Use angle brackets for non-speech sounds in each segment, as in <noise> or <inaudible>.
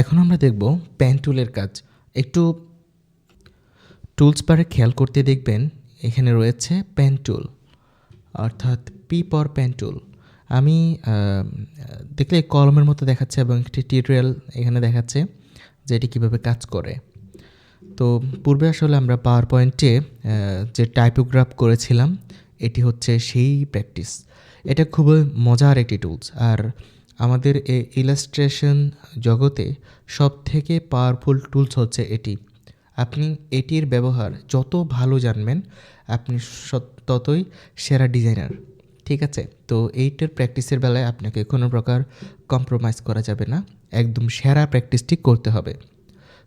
এখন আমরা দেখব পেন টুলের কাজ। একটু টুলস বারে খেয়াল করতে দেখবেন, এখানে রয়েছে পেন টুল অর্থাৎ পি পর পেন টুল আমি দেখলে কলমের মতো দেখাচ্ছে এবং একটি টিউটোরিয়াল এখানে দেখাচ্ছে যে এটি কীভাবে কাজ করে। তো পূর্বে আসলে আমরা পাওয়ার পয়েন্টে যে টাইপোগ্রাফ করেছিলাম, এটি হচ্ছে সেই প্র্যাকটিস এটা খুবই মজার একটি টুলস আর আমাদের এই ইলাস্ট্রেশন জগতে সব থেকে পাওয়ারফুল টুলস হচ্ছে এটি। আপনি এটির ব্যবহার যত ভালো জানবেন, আপনি ততই সেরা ডিজাইনার ঠিক আছে? তো এইটার প্র্যাকটিসের বেলায় আপনাকে কোনো প্রকার কম্প্রোমাইজ করা যাবে না, একদম সেরা প্র্যাকটিসটি করতে হবে।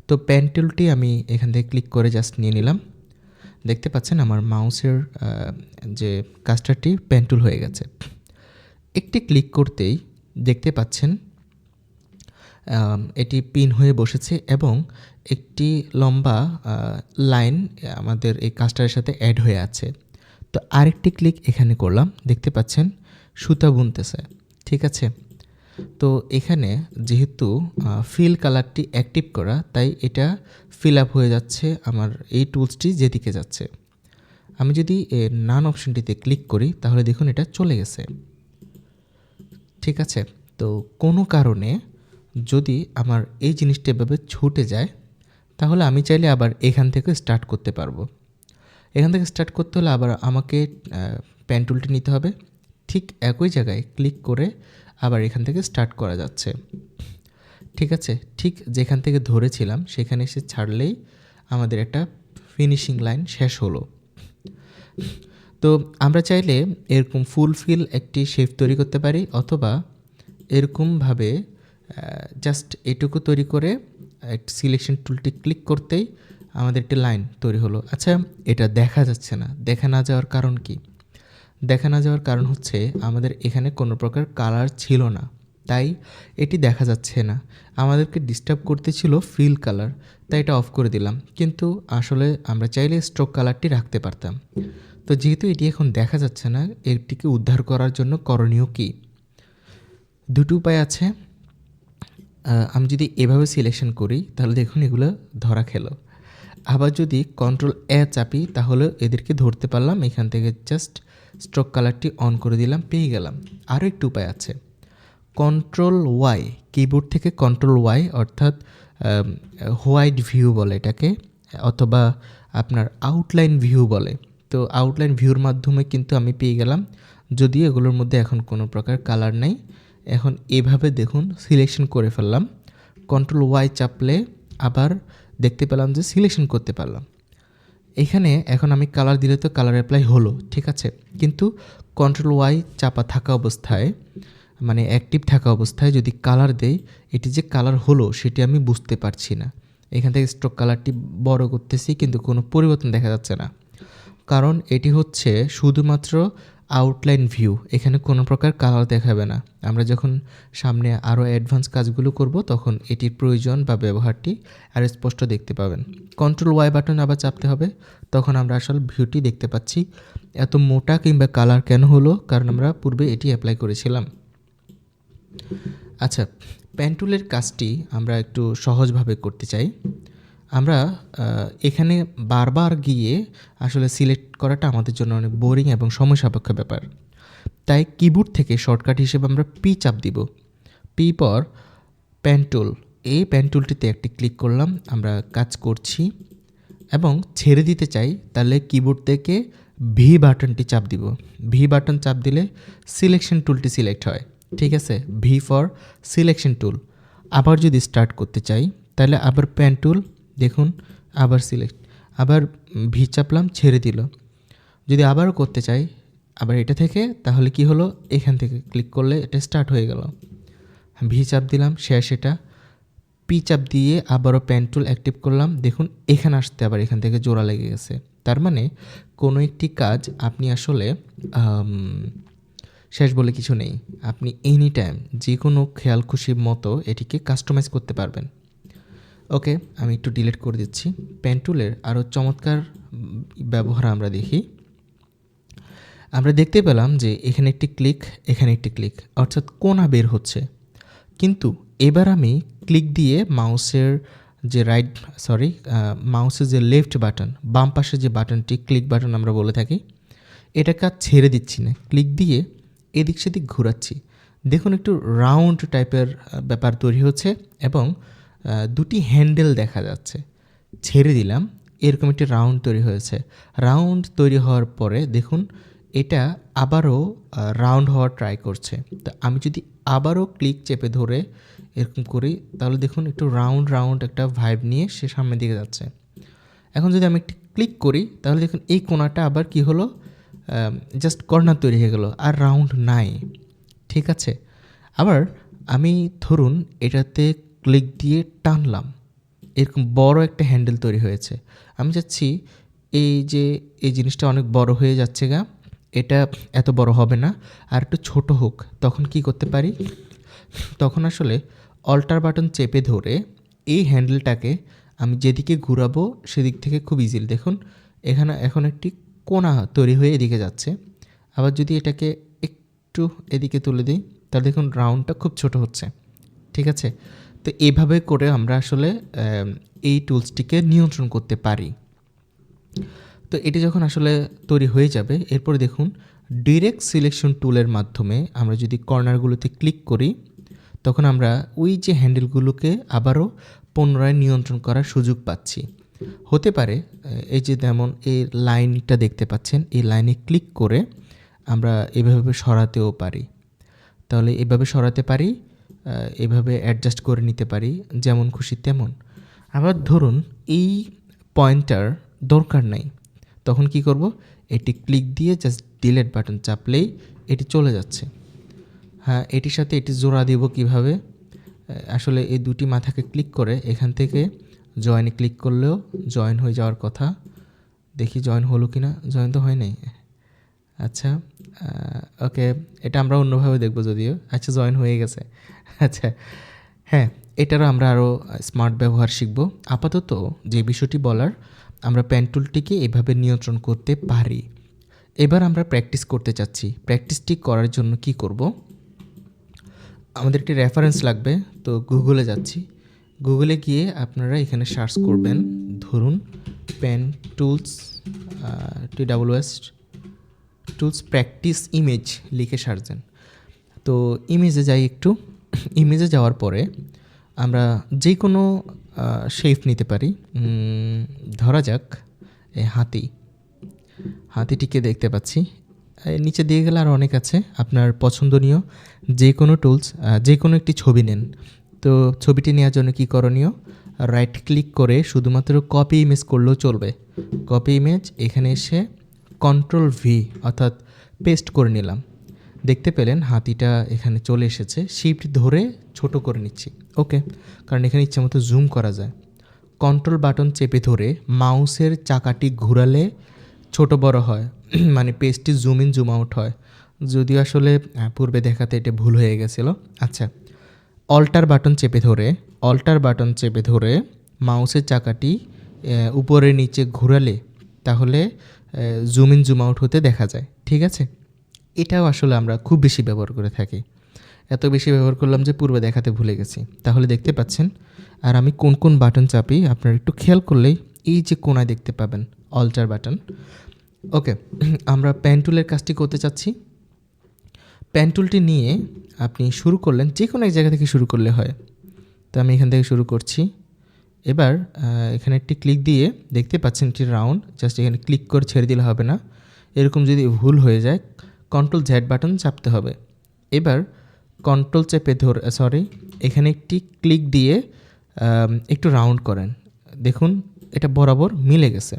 তো পেন টুলটি আমি এখান থেকে ক্লিক করে জাস্ট নিয়ে নিলাম। দেখতে পাচ্ছেন আমার মাউসের যে কাস্টারটি পেন টুল হয়ে গেছে। একটি ক্লিক করতেই দেখতে পাচ্ছেন এটি পিন হয়ে বসেছে এবং একটি লম্বা লাইন আমাদের এই কাস্টারের সাথে অ্যাড হয়ে আছে। তো আরেকটি ক্লিক এখানে করলাম, দেখতে পাচ্ছেন, সুতা বুনতেছে, ঠিক আছে? তো এখানে যেহেতু ফিল কালারটি অ্যাক্টিভ করা, তাই এটা ফিল আপ হয়ে যাচ্ছে আমার এই টুলসটি যেদিকে যাচ্ছে। আমি যদি নান অপশনটিতে ক্লিক করি, তাহলে দেখুন এটা চলে গেছে। ঠিক আছে? তো কোনো কারণে যদি আমার এই জিনিসটা এভাবে ছুটে যায়, তাহলে আমি চাইলে আবার এখান থেকে স্টার্ট করতে পারব। এখান থেকে স্টার্ট করতে হলে আবার আমাকে প্যান টুলটি নিতে হবে। ঠিক একই জায়গায় ক্লিক করে আবার এখান থেকে স্টার্ট করা যাচ্ছে। ঠিক আছে? ঠিক যেখান থেকে ধরেছিলাম, সেখানে এসে ছাড়লেই আমাদের একটা ফিনিশিং লাইন শেষ হলো। তো আমরা চাইলে এরকম ফুলফিল একটি শেপ তৈরি করতে পারি অথবা এরকমভাবে জাস্ট এটুকু তৈরি করে একটা সিলেকশন টুলটি ক্লিক করতেই আমাদের একটি লাইন তৈরি হলো। আচ্ছা এটা দেখা যাচ্ছে না। দেখা না যাওয়ার কারণ কি? দেখা না যাওয়ার কারণ হচ্ছে আমাদের এখানে কোনো প্রকার কালার ছিল না। তাই এটি দেখা যাচ্ছে না। আমাদেরকে ডিস্টার্ব করতে ছিল ফিল কালার তাই এটা অফ করে দিলাম। কিন্তু আসলে আমরা চাইলে স্ট্রোক কালারটি রাখতে পারতাম। তো যেহেতু এটি এখন দেখা যাচ্ছে না, এটিকে উদ্ধার করার জন্য করণীয় কী? দুটো উপায় আছে। আমি যদি এভাবে সিলেকশন করি, তাহলে দেখুন এগুলো ধরা খেলো। আবার যদি কন্ট্রোল এ চাপি, তাহলে এদেরকে ধরতে পারলাম, এখান থেকে জাস্ট স্ট্রোক কালারটি অন করে দিলাম, পেয়ে গেলাম। আরও একটু উপায় আছে। কন্ট্রোল ওয়াই কিবোর্ড থেকে কন্ট্রোল ওয়াই অর্থাৎ হোয়াইট ভিউ বলে এটাকে, অথবা আপনার আউটলাইন ভিউ বলে। তো আউটলাইন ভিউর মাধ্যমে কিন্তু আমি পেয়ে গেলাম। যদিও এগুলোর মধ্যে এখন কোনো প্রকার কালার নেই। এখন এভাবে দেখুন সিলেকশন করে ফেললাম। কন্ট্রোল ওয়াই চাপলে আবার দেখতে পেলাম যে সিলেকশন করতে পারলাম। এখানে এখন আমি কালার দিলে তো কালার অ্যাপ্লাই হলো, ঠিক আছে? কিন্তু কন্ট্রোল ওয়াই চাপা থাকা অবস্থায় মানে অ্যাক্টিভ থাকা অবস্থায় যদি কালার দেই, এটি যে কালার হলো সেটি আমি বুঝতে পারছি না। এখান থেকে স্ট্রোক কালারটি বড় করতেছি, কিন্তু কোনো পরিবর্তন দেখা যাচ্ছে না। কারণ এটি হচ্ছে শুধুমাত্র আউটলাইন ভিউ এখানে কোনো প্রকার কালার দেখাবে না। আমরা যখন সামনে আরও অ্যাডভান্স কাজগুলো করব, তখন এটির প্রয়োজন বা ব্যবহারটি আরও স্পষ্ট দেখতে পাবেন। কন্ট্রোল ওয়াই বাটন আবার চাপতে হবে। তখন আমরা আসল ভিউটি দেখতে পাচ্ছি। এত মোটা কিংবা কালার কেন হলো? কারণ আমরা পূর্বে এটি অ্যাপ্লাই করেছিলাম। আচ্ছা প্যান্টুলের কাজটি আমরা একটু সহজভাবে করতে চাই। আমরা এখানে বারবার গিয়ে আসলে সিলেক্ট করাটা আমাদের জন্য অনেক বোরিং এবং সময় সাপেক্ষ ব্যাপার। তাই কিবোর্ড থেকে শর্টকাট হিসেবে আমরা পি চাপ দিব। পি পর প্যান্টুল এই প্যান্টুলটিতে একটি ক্লিক করলাম, আমরা কাজ করছি এবং ছেড়ে দিতে চাই, তাহলে কিবোর্ড থেকে ভি বাটনটি চাপ দিব। ভি বাটন চাপ দিলে সিলেকশন টুলটি সিলেক্ট হয়। ঠিক আছে? ভি ফর সিলেকশন টুল আবার যদি স্টার্ট করতে চাই, তাহলে আবার প্যান টুল দেখুন, আবার সিলেক্ট আবার ভি চাপলাম, ছেড়ে দিল। যদি আবারও করতে চাই, আবার এটা থেকে, তাহলে কি হলো? এখান থেকে ক্লিক করলে এটা স্টার্ট হয়ে গেল। ভি চাপ দিলাম, শেষ এটা। পি চাপ দিয়ে আবারও প্যান টুল অ্যাক্টিভ করলাম। দেখুন, এখানে আসতে আবার এখান থেকে জোড়া লেগে গেছে। তার মানে কোনো একটি কাজ আপনি আসলে শেষ বলে কিছু নেই। আপনি এনি টাইম যে কোনো খেয়াল খুশি মতো এটিকে কাস্টমাইজ করতে পারবেন। ওকে আমি একটু ডিলিট করে দিচ্ছি। পেন টুলের আরও চমৎকার ব্যবহার আমরা দেখি। আমরা দেখতে পেলাম যে এখানে একটি ক্লিক এখানে একটি ক্লিক অর্থাৎ কোনা বের হচ্ছে। কিন্তু এবার আমি ক্লিক দিয়ে মাউসের যে রাইট সরি মাউসের যে লেফট বাটন বাম পাশে যে বাটনটি ক্লিক বাটন আমরা বলে থাকি, এটাকে আর ছেড়ে দিচ্ছি না। ক্লিক দিয়ে এদিক সেদিক ঘোরাচ্ছি। দেখুন একটু রাউন্ড টাইপের ব্যাপার তৈরি হচ্ছে এবং দুটি হ্যান্ডেল দেখা যাচ্ছে। ছেড়ে দিলাম, এরকম একটি রাউন্ড তৈরি হয়েছে। রাউন্ড তৈরি হওয়ার পরে দেখুন, এটা আবারও রাউন্ড হওয়ার ট্রাই করছে। তো আমি যদি আবারও ক্লিক চেপে ধরে এরকম করি, তাহলে দেখুন একটু রাউন্ড রাউন্ড একটা ভাইব নিয়ে সে সামনের দিকে যাচ্ছে। এখন যদি আমি একটি ক্লিক করি, তাহলে দেখুন এই কোণাটা আবার কি হলো? জাস্ট কর্নার তৈরি হয়ে গেল, আর রাউন্ড নাই। ঠিক আছে? আবার আমি ধরুন এটাতে ক্লিক দিয়ে টানলাম। এরকম বড় একটা হ্যান্ডেল তৈরি হয়েছে। আমি চাচ্ছি এই যে, এই জিনিসটা অনেক বড় হয়ে যাচ্ছে গা, এটা এত বড় হবে না। আর একটু ছোট হোক, তখন কি করতে পারি? তখন আসলে অল্টার বাটন চেপে ধরে এই হ্যান্ডেলটাকে আমি যেদিকে ঘুরাবো সেদিক থেকে খুব ইজিলি দেখুন, এখানে এখন একটি কোণা তৈরি হয়ে এদিকে যাচ্ছে। আবার যদি এটাকে একটু এদিকে তুলে দিই, তাহলে দেখুন রাউন্ডটা খুব ছোট হচ্ছে। ঠিক আছে? তো এইভাবে করে আমরা আসলে এই টুলসটিকে নিয়ন্ত্রণ করতে পারি। তো এটি যখন আসলে তৈরি হয়ে যাবে, এরপরে দেখুন ডিরেক্ট সিলেকশন টুলের মাধ্যমে আমরা যদি কর্নারগুলোতে ক্লিক করি, তখন আমরা ওই যে হ্যান্ডেলগুলোকে আবারও পুনরায় নিয়ন্ত্রণ করার সুযোগ পাচ্ছি। হতে পারে এই যে যেমন এই লাইনটা দেখতে পাচ্ছেন, এই লাইনে ক্লিক করে আমরা এভাবে সরাতেও পারি। তাহলে এভাবে সরাতে পারি এভাবে অ্যাডজাস্ট করে নিতে পারি, যেমন খুশি তেমন। আবার ধরুন, এই পয়েন্টার দরকার নাই। তখন কি করব? এটি ক্লিক দিয়ে জাস্ট ডিলেট বাটন চাপলেই এটি চলে যাচ্ছে। হ্যাঁ এটির সাথে এটি জোড়া দেব কীভাবে? আসলে এই দুটি মাথাকে ক্লিক করে এখান থেকে জয়েনে ক্লিক করলেও জয়েন হয়ে যাওয়ার কথা। দেখি জয়েন হলো কি না জয়েন তো হয় নাই। আচ্ছা ওকে, এটা আমরা অন্যভাবে দেখব যদিও। আচ্ছা জয়েন হয়ে গেছে। আচ্ছা হ্যাঁ এটারও আমরা আরও স্মার্ট ব্যবহার শিখব। আপাতত যে বিষয়টি বলার, আমরা পেন টুলটিকে এভাবে নিয়ন্ত্রণ করতে পারি। এবার আমরা প্র্যাকটিস করতে চাচ্ছি। প্র্যাকটিসটি করার জন্য কি করব? আমাদের একটি রেফারেন্স লাগবে, তো গুগলে যাচ্ছি। গুগলে গিয়ে আপনারা এখানে সার্চ করবেন, ধরুন পেন টুলস টি double S tools practice image লিখে সার্চ দেন তো ইমেজে যাই একটু ইমেজে যাওয়ার পরে আমরা যে কোনো শেপ নিতে পারি। ধরা যাক হাতি। হাতিটিকে দেখতে পাচ্ছি। নিচে দিয়ে গেলে আর অনেক আছে। আপনার পছন্দনীয় যে কোনো টুলস যে কোনো একটি ছবি নেন। তো ছবিটি নেওয়ার জন্য কি করণীয়? রাইট ক্লিক করে শুধুমাত্র কপি ইমেজ করলেও চলবে। কপি ইমেজ এখানে এসে কন্ট্রোল ভি অর্থাৎ পেস্ট করে নিলাম। দেখতে পেলেন হাতিটা এখানে চলে এসেছে। শিফট ধরে ছোট করে নিচ্ছি। ওকে কারণ এখানে ইচ্ছে মতো জুম করা যায়। কন্ট্রোল বাটন চেপে ধরে মাউসের চাকাটি ঘুরালে ছোট বড় হয়। <clears throat> মানে পেজটি জুম ইন জুম আউট হয়। যদিও আসলে আহ, পূর্বে দেখাতে এটা ভুল হয়ে গেছিল। আচ্ছা অল্টার বাটন চেপে ধরে অল্টার বাটন চেপে ধরে মাউসের চাকাটি উপরে নিচে ঘোরালে তাহলে জুম ইন জুম আউট হতে দেখা যায়, ঠিক আছে? এটাও আসলে আমরা খুব বেশি ব্যবহার করে থাকি। এত বেশি ব্যবহার করলাম যে পূর্বে দেখাতে ভুলে গেছি। তাহলে দেখতে পাচ্ছেন, আর আমি কোন কোন বাটন চাপি আপনারা একটু খেয়াল করলেই এই যে কোনায় দেখতে পাবেন অল্টার বাটন ওকে আমরা প্যান্টুলের কাজটি করতে চাচ্ছি। প্যান্টুলটি নিয়ে আপনি শুরু করলেন যে কোনো এক জায়গা থেকে শুরু করলে হয়। তো আমি এখান থেকে শুরু করছি। এবার এখানে একটি ক্লিক দিয়ে দেখতে পাচ্ছেন একটি রাউন্ড জাস্ট এখানে ক্লিক করে ছেড়ে দিলে হবে না। এরকম যদি ভুল হয়ে যায় কন্ট্রোল জ্যাড বাটন চাপতে হবে। এবার কন্ট্রোল চেপে ধর সরি এখানে একটি ক্লিক দিয়ে একটু রাউন্ড করেন। দেখুন, এটা বরাবর মিলে গেছে।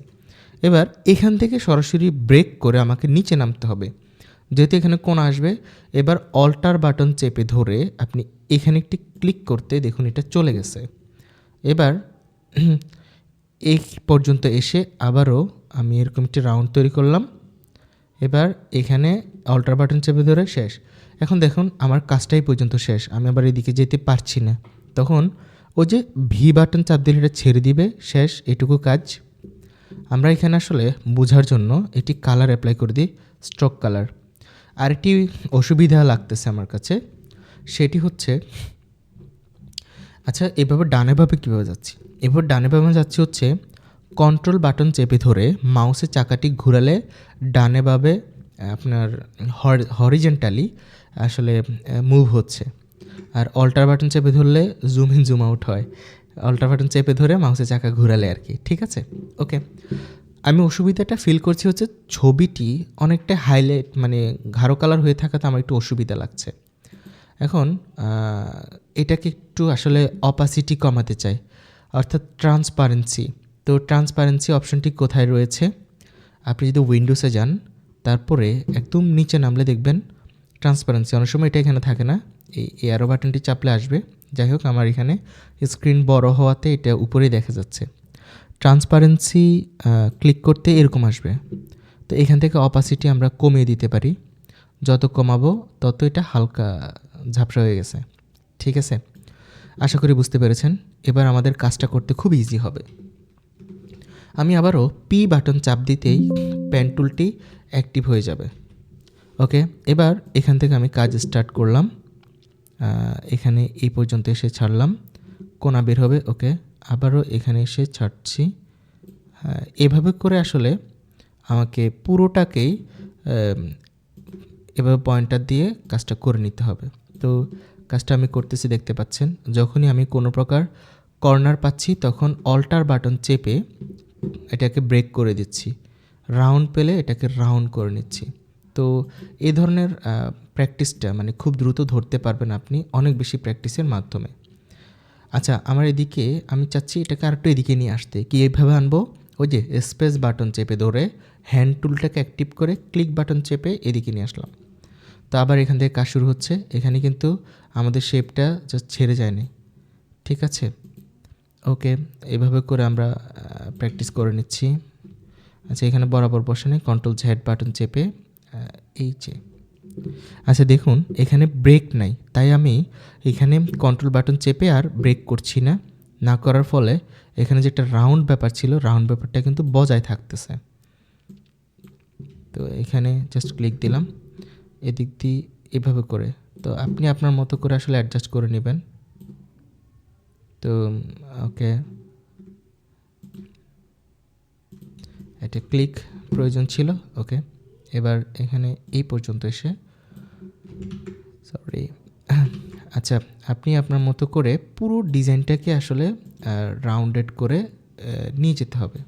এবার, এখান থেকে সরাসরি ব্রেক করে আমাকে নিচে নামতে হবে। যেহেতু এখানে কোন আসবে, এবার অল্টার বাটন চেপে ধরে আপনি এখানে একটি ক্লিক করতে দেখুন এটা চলে গেছে। এবার <clears throat> এই পর্যন্ত এসে আবারও আমি এরকম একটি রাউন্ড তৈরি করলাম। এবার এখানে অল্টার বাটন চেপে ধরে শেষ। এখন দেখুন, আমার কাজটাই পর্যন্ত শেষ। আমি আবার এদিকে যেতে পারছি না। তখন ও যে ভি বাটন চাপ দিলে এটা ছেড়ে দিবে। শেষ, এটুকু কাজ। আমরা এখানে আসলে বোঝার জন্য এটি কালার অ্যাপ্লাই করে দিই স্ট্রোক কালার আরেকটি অসুবিধা লাগতেছে আমার কাছে। সেটি হচ্ছে আচ্ছা এভাবে ডানে ভাবে কীভাবে যাচ্ছি? এভাবে ডানে ভাবে যাচ্ছি হচ্ছে কন্ট্রোল বাটন চেপে ধরে মাউসের চাকাটি ঘোরালে ডানে ভাবে আপনার হরিজেন্টালি আসলে মুভ হচ্ছে। আর অল্টার বাটন চেপে ধরলে জুম ইন জুম আউট হয়। অল্টার বাটন চেপে ধরে মাউসের চাকা ঘোরালে আর কি, ঠিক আছে? ওকে আমি অসুবিধাটা ফিল করছি হচ্ছে ছবিটি অনেকটা হাইলাইট মানে গাঢ় কালার হয়ে থাকাতে আমার একটু অসুবিধা লাগছে। এখন এটাকে একটু আসলে অপাসিটি কমাতে চাই। অর্থাৎ ট্রান্সপারেন্সি তো ট্রান্সপারেন্সি অপশনটি কোথায় রয়েছে? আপনি যদি উইন্ডোসে যান, তারপরে একদম নিচে নামলে দেখবেন ট্রান্সপারেন্সি অনেক সময় এটা এখানে থাকে না। এই এয়ারো বাটনটি চাপলে আসবে। যাই হোক, আমার এখানে স্ক্রিন বড় হওয়াতে এটা উপরেই দেখা যাচ্ছে। ট্রান্সপারেন্সি ক্লিক করতে এরকম আসবে। তো এখান থেকে অপাসিটি আমরা কমিয়ে দিতে পারি। যত কমাবো, তত এটা হালকা ঝাপসা হয়ে গেছে। ঠিক আছে? আশা করি বুঝতে পেরেছেন। এবার আমাদের কাজটা করতে খুব ইজি হবে। আমি আবারও পি বাটন চাপ দিতেই পেন টুলটি অ্যাক্টিভ হয়ে যাবে। ওকে এবার এখান থেকে আমি কাজ স্টার্ট করলাম। এখানে এই পর্যন্ত এসে ছাড়লাম। কোনা বের হবে ওকে আবারও এখানে এসে ছাড়ছি। হ্যাঁ, এভাবে করে আসলে আমাকে পুরোটাকেই এভাবে পয়েন্টার দিয়ে কাজটা করে নিতে হবে। তো কাজটা আমি করতেছি দেখতে পাচ্ছেন। যখনই আমি কোনো প্রকার কর্নার পাচ্ছি, তখন অল্টার বাটন চেপে এটাকে ব্রেক করে দিচ্ছি। রাউন্ড পেলে এটাকে রাউন্ড করে নিচ্ছি। তো এই ধরনের প্র্যাকটিসটা মানে খুব দ্রুত ধরতে পারবেন আপনি অনেক বেশি প্র্যাকটিসের মাধ্যমে। আচ্ছা আমার এদিকে আমি চাচ্ছি এটাকে আরেকটু এদিকে নিয়ে আসতে। কি এইভাবে আনব? ওই যে স্পেস বাটন চেপে ধরে হ্যান্ড টুলটাকে অ্যাক্টিভ করে ক্লিক বাটন চেপে এদিকে নিয়ে আসলাম। তো আবার এখান থেকে কাজ শুরু হচ্ছে। এখানে কিন্তু আমাদের শেপটা জাস্ট ছেড়ে যায়নি। ঠিক আছে? ওকে এভাবে করে আমরা প্র্যাকটিস করে নিচ্ছি। আচ্ছা এখানে বরাবর বসানে কন্ট্রোল ঝ্যাড বাটন চেপে এই যে। আচ্ছা দেখুন, এখানে ব্রেক নাই। তাই আমি এখানে কন্ট্রোল বাটন চেপে আর ব্রেক করছি না। না করার ফলে এখানে যে একটা রাউন্ড ব্যাপার ছিল রাউন্ড ব্যাপারটা কিন্তু বজায় থাকতেছে। তো এখানে জাস্ট ক্লিক দিলাম। এদিক দিয়ে এভাবে করে। তো আপনি আপনার মতো করে আসলে অ্যাডজাস্ট করে নেবেন। তো, ওকে। এটা ক্লিক প্রয়োজন ছিল, ওকে। এবার এখানে এই পর্যন্ত এসে সরি আচ্ছা আপনি আপনার মতো করে পুরো ডিজাইনটাকে আসলে রাউন্ডেড করে নিয়ে যেতে হবে।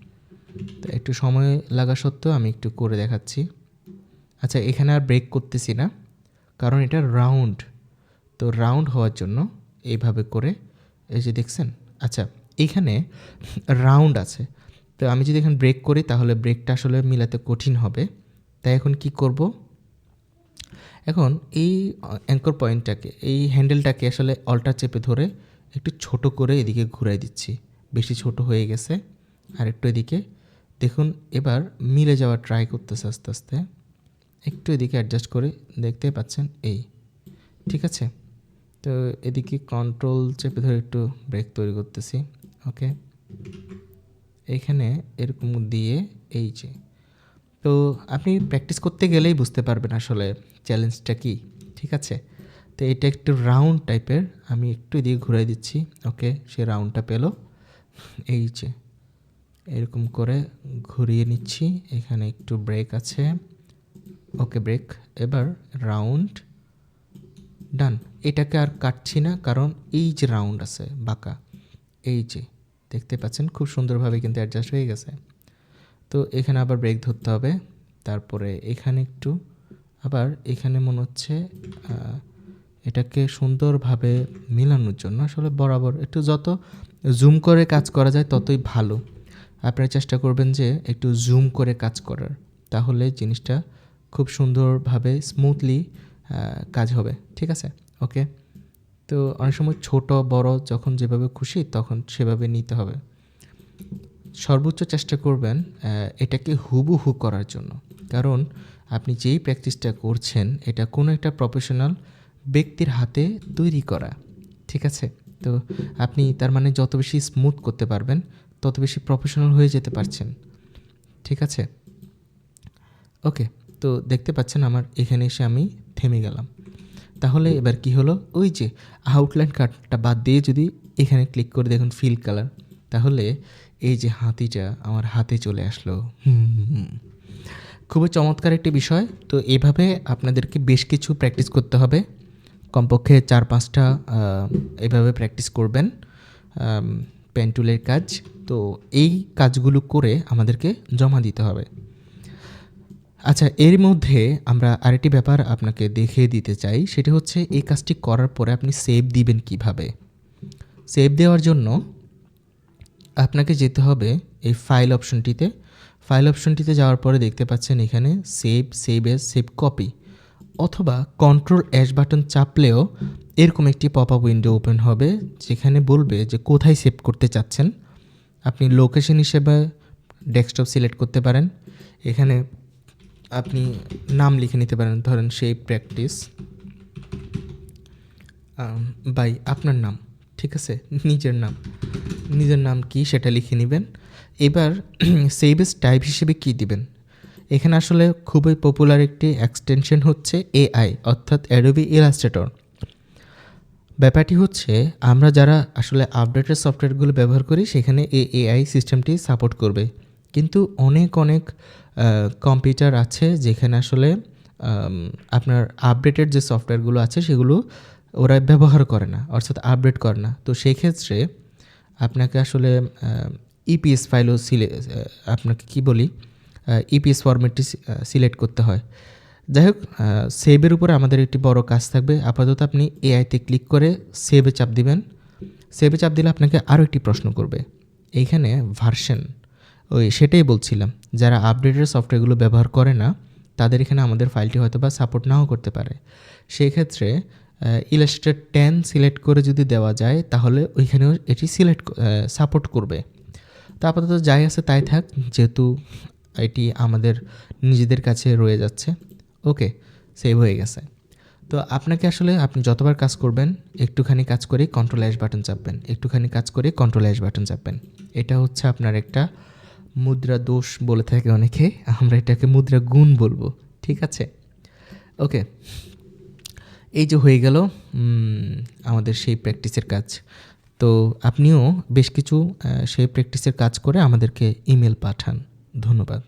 তো একটু সময় লাগা সত্ত্বেও আমি একটু করে দেখাচ্ছি। আচ্ছা এখানে আর ব্রেক করতেছি না, কারণ এটা রাউন্ড তো রাউন্ড হওয়ার জন্য এইভাবে করে, এই যে দেখছেন? আচ্ছা এইখানে রাউন্ড আছে। তো আমি যদি এখানে ব্রেক করি, তাহলে ব্রেকটা আসলে মিলাতে কঠিন হবে। তাই এখন কি করব? এখন এই অ্যাঙ্কর পয়েন্টটাকে এই হ্যান্ডেলটাকে আসলে অল্টার চেপে ধরে একটু ছোট করে এদিকে ঘুরাই দিচ্ছি। বেশি ছোট হয়ে গেছে। আর একটু এদিকে, দেখুন, এবার মিলে যাওয়ার ট্রাই করতেছে আস্তে আস্তে। একটু এদিকে অ্যাডজাস্ট করে দেখতে পাচ্ছেন এই। ঠিক আছে? তো এদিকে কন্ট্রোল চেপে ধরে একটু ব্রেক তৈরি করতেছি ওকে এখানে এরকম দিয়ে এই যে। তো আপনি প্র্যাকটিস করতে গেলেই বুঝতে পারবেন আসলে চ্যালেঞ্জটা কি, ঠিক আছে? তো এটা একটু রাউন্ড টাইপের আমি একটু এদিকে ঘুরে দিচ্ছি ওকে সে রাউন্ডটা পেল। এই যে, এরকম করে ঘুরিয়ে নিচ্ছি, এখানে একটু ব্রেক আছে। Okay, break. এবার রাউন্ড, ডান। এটাকে আর কাটছি না, কারণ এই যে রাউন্ড আছে, বাঁকা, এই যে, দেখতে পাচ্ছেন, খুব সুন্দরভাবে কিন্তু অ্যাডজাস্ট হয়ে গেছে। তো এখানে আবার ব্রেক ধরতে হবে, তারপরে এখানে একটু, আবার এখানে মনে হচ্ছে এটাকে সুন্দরভাবে মেলানোর জন্য আসলে বরাবর, একটু যত জুম করে কাজ করা যায় ততই ভালো। আপনারা চেষ্টা করবেন যে একটু জুম করে কাজ করার, তাহলে জিনিসটা খুব সুন্দরভাবে স্মুথলি কাজ হবে। ঠিক আছে? ওকে তো অনেক সময় ছোট, বড় যখন যেভাবে খুশি তখন সেভাবে নিতে হবে। সর্বোচ্চ চেষ্টা করবেন এটাকে হুবহু করার জন্য। কারণ আপনি যেই প্র্যাকটিসটা করছেন, এটা কোনো একটা প্রফেশনাল ব্যক্তির হাতে তৈরি করা। ঠিক আছে? তো আপনি তার মানে যত বেশি স্মুথ করতে পারবেন, তত বেশি প্রফেশনাল হয়ে যেতে পারছেন। ঠিক আছে? ওকে তো দেখতে পাচ্ছেন আমার এখানে এসে আমি থেমে গেলাম। তাহলে এবার কি হলো? ওই যে আউটলাইন কার্ডটা বাদ দিয়ে যদি এখানে ক্লিক করে দেখুন ফিল কালার তাহলে এই যে হাতিটা আমার হাতে চলে আসলো। খুবই চমৎকার একটি বিষয়। তো এভাবে আপনাদেরকে বেশ কিছু প্র্যাকটিস করতে হবে। কমপক্ষে চার, পাঁচটা এভাবে প্র্যাকটিস করবেন পেন্টুলের কাজ। তো এই কাজগুলো করে আমাদেরকে জমা দিতে হবে। আচ্ছা এর মধ্যে আমরা আরেকটি ব্যাপার আপনাকে দেখিয়ে দিতে চাই। সেটি হচ্ছে এই কাজটি করার পরে আপনি সেভ দিবেন কীভাবে? সেভ দেওয়ার জন্য আপনাকে যেতে হবে এই ফাইল অপশনটিতে ফাইল অপশনটিতে যাওয়ার পরে দেখতে পাচ্ছেন এখানে save save as save copy অথবা কন্ট্রোল অ্যাশ বাটন চাপলেও এরকম একটি পপ আপ উইন্ডো ওপেন হবে যেখানে বলবে যে কোথায় সেভ করতে চাচ্ছেন। আপনি লোকেশন হিসেবে ডেস্কটপ সিলেক্ট করতে পারেন। এখানে আপনি নাম লিখে নিতে পারেন। ধরেন সেই প্র্যাকটিস বাই আপনার নাম, ঠিক আছে? নিজের নাম। নিজের নাম কি সেটা লিখে নেবেন। এবার <clears throat> সেভেস টাইপ হিসেবে কি দিবেন? এখানে আসলে খুবই পপুলার একটি এক্সটেনশন হচ্ছে এআই অর্থাৎ অ্যাডোবি ইলাস্ট্রেটর ব্যাপারটি হচ্ছে, আমরা যারা আসলে আপডেটেড সফটওয়্যারগুলো ব্যবহার করি, সেখানে এই এআই সিস্টেমটি সাপোর্ট করবে। কিন্তু অনেক অনেক কম্পিউটার আছে যেখানে আসলে আপনার আপডেটেড যে সফটওয়্যারগুলো আছে সেগুলো ওরা ব্যবহার করে না, অর্থাৎ আপডেট করে না। তো সেই ক্ষেত্রে আপনাকে আসলে ইপিএস ফাইলও সিলে আপনাকে কি বলি ইপিএস ফরম্যাটটি সিলেক্ট করতে হয়। যাই হোক সেভের উপরে আমাদের একটি বড় কাজ থাকবে। আপাতত আপনি এআইতে ক্লিক করে সেভে চাপ দিবেন। সেভে চাপ দিলে আপনাকে আরও একটি প্রশ্ন করবে। এইখানে ভার্সন ওই সেটাই বলছিলাম, যারা আপডেটেড সফটওয়্যারগুলো ব্যবহার করে না, তাদের এখানে আমাদের ফাইলটি হয়তো বা সাপোর্ট নাও করতে পারে। সেই ক্ষেত্রে ইলাস্ট্রেট টেন সিলেক্ট করে যদি দেওয়া যায়, তাহলে ওইখানেও এটি সিলেক্ট সাপোর্ট করবে। তো আপাতত যাই আছে তাই থাক, যেহেতু এটি আমাদের নিজেদের কাছে রয়ে যাচ্ছে, ওকে সেভ হয়ে গেছে। তো আপনাকে আসলে আপনি যতবার কাজ করবেন, একটুখানি কাজ করে কন্ট্রোল অ্যাশ বাটন চাপবেন, একটুখানি কাজ করে কন্ট্রোল অ্যাশ বাটন চাপবেন। এটা হচ্ছে আপনার একটা মুদ্রা দোষ বলে থাকে অনেকে, আমরা এটাকে মুদ্রা গুণ বলব, ঠিক আছে? ওকে, এই যে হয়ে গেল আমাদের সেই প্র্যাকটিসের কাজ। তো আপনিও বেশ কিছু সেই প্র্যাকটিসের কাজ করে আমাদেরকে ইমেল পাঠান। ধন্যবাদ।